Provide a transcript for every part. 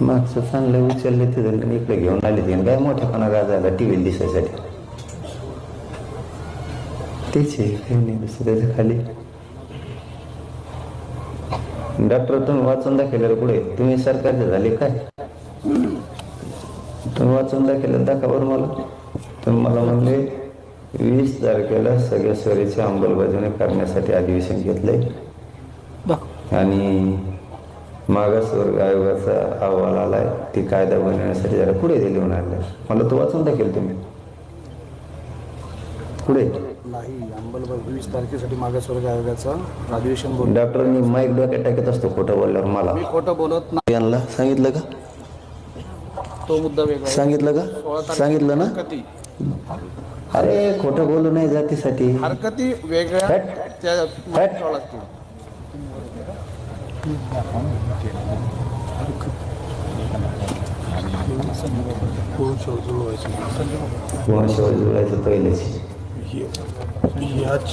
मागचं चांगलं उचलले ते झालं. इकडे घेऊन आले ते. काय मोठेपणा गाजायला टी व्ही दिसायसाठी. तेच आहे. काही नाही दुसरं त्याच्याखाली. डॉक्टर तुम्ही वाचून दाखवल्यावर पुढे तुम्ही सरकारचे झाले काय? तुम्ही वाचून दाखवलं दाखवा बरं मला. तुम्ही मला म्हणले वीस तारखेला सगळ्या स्वरीची अंमलबजावणी करण्यासाठी अधिवेशन घेतलंय. आणि मागासवर्ग आयोगाचा अहवाल आलाय ती कायदा बनवण्यासाठी जरा पुढे दिले म्हणाले मला तो वाचून दाखवेल तुम्ही. पुढे. नाही अंमलबजावणी वीस तारखेसाठी मागासवर्ग आयोगाचं अधिवेशन बोल डॉक्टरांनी माईक डोक्यात टाकत असतो खोटं बोलल्यावर मला. मी खोटं बोलत नाही यांना सांगितलं का? तो मुद्दा वेगळा. सांगितलं का? सांगितलं ना? अरे खोटं बोलू नाही जातीसाठी. हरकती वेगळ्या हट. जुळायचं पहिलेच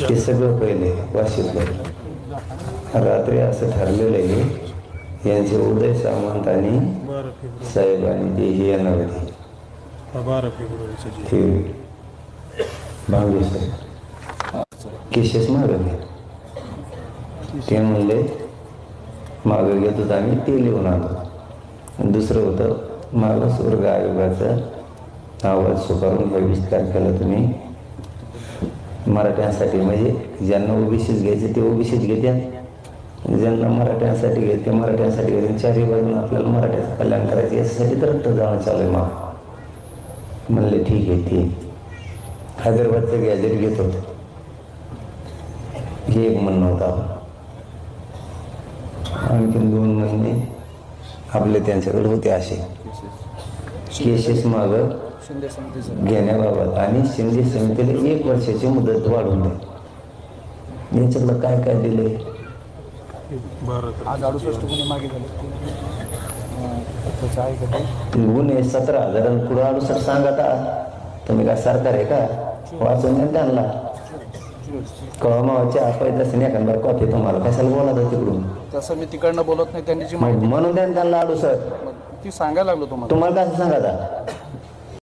हे सगळं पहिले वाशितलं रात्री असं ठरलेलं आहे यांचे उदय सामंत आणि साहेब ते हे यांना होते बारा फेब्रुवारीचं जे भांगे साहेब ते म्हणले मागं घेत होतं आम्ही ते लिहून आलो आणि दुसरं होतं मागासवर्ग आयोगाचं आवाज स्वीकारून वीस तारखेला तुम्ही. मराठ्यांसाठी म्हणजे ज्यांना ओबीसीच घ्यायचे ते ओबीसीच घेत्या. ज्यांना मराठ्यांसाठी घ्यायचे मराठ्यांसाठी घ्यायचे. चारही बाजून आपल्याला मराठ्याचं कल्याण करायचं यासाठी तर रक्त जाणं चालू आहे मग. म्हणले ठीक आहे ठीक हैदराबादचं गॅजेट घेत होतो. हे एक म्हणणं होतं. आणखीन दोन महिने आपले त्यांच्याकडे होते असे. केसेस मागं घेण्याबाबत. आणि शिंदे समितीला एक वर्षाची मुदत वाढवून द्या यांच्यातलं काय काय बारा आज अडुसष्ट गुन्हे मागे झाले. अं, त्याचं आहे गुन्हे सतरा हजार पुढं अडुसष्ट सांगा तुम्ही काय सरकार आहे का? वाचून त्यांना. कळमावाच्या पैदा एखादा कॉफी तुम्हाला. कशाला बोला तिकडून? तसं मी तिकडनं बोलत नाही. त्यांनी जी माहिती म्हणून त्यांना अडुसष्ट मग ती सांगायला लागलो तुम्हाला. तुम्हाला कसं सांगा आता